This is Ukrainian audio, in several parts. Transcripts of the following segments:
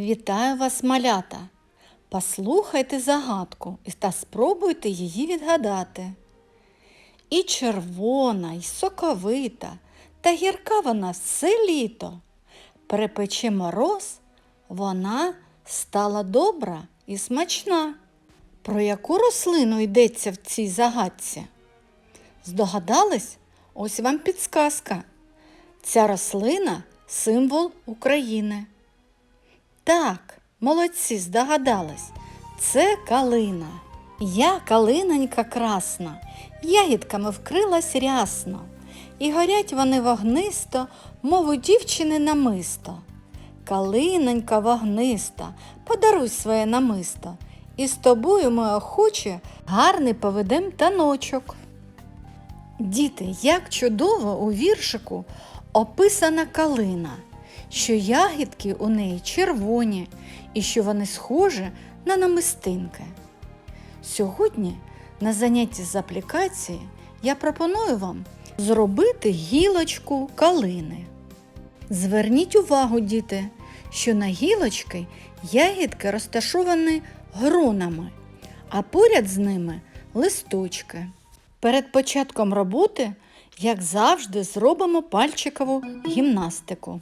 Вітаю вас, малята! Послухайте загадку та спробуйте її відгадати. І червона, і соковита, та гірка вона все літо. Перепече мороз, вона стала добра і смачна. Про яку рослину йдеться в цій загадці? Здогадались? Ось вам підсказка. Ця рослина символ України. Так, молодці, здогадались. Це калина. Я калинонька красна, ягідками вкрилась рясно, і горять вони вогнисто, мов у дівчини намисто. Калинонька вогниста, подаруй своє намисто, і з тобою ми охоче гарний поведем таночок. Діти, як чудово у віршику описана калина, що ягідки у неї червоні і що вони схожі на намистинки. Сьогодні на занятті з аплікації я пропоную вам зробити гілочку калини. Зверніть увагу, діти, що на гілочки ягідки розташовані гронами, а поряд з ними листочки. Перед початком роботи, як завжди, зробимо пальчикову гімнастику.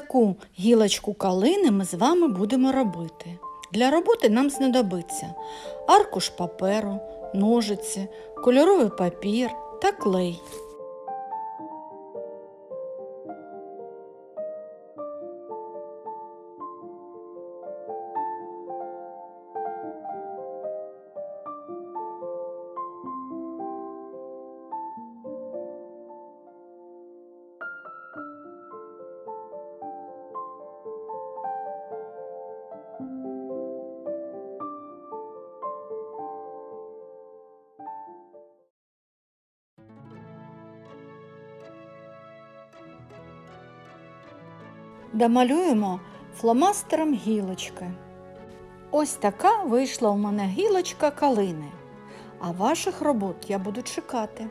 Таку гілочку калини ми з вами будемо робити. Для роботи нам знадобиться аркуш паперу, ножиці, кольоровий папір та клей. Домалюємо фломастером гілочки. Ось така вийшла у мене гілочка калини. А ваших робот я буду чекати.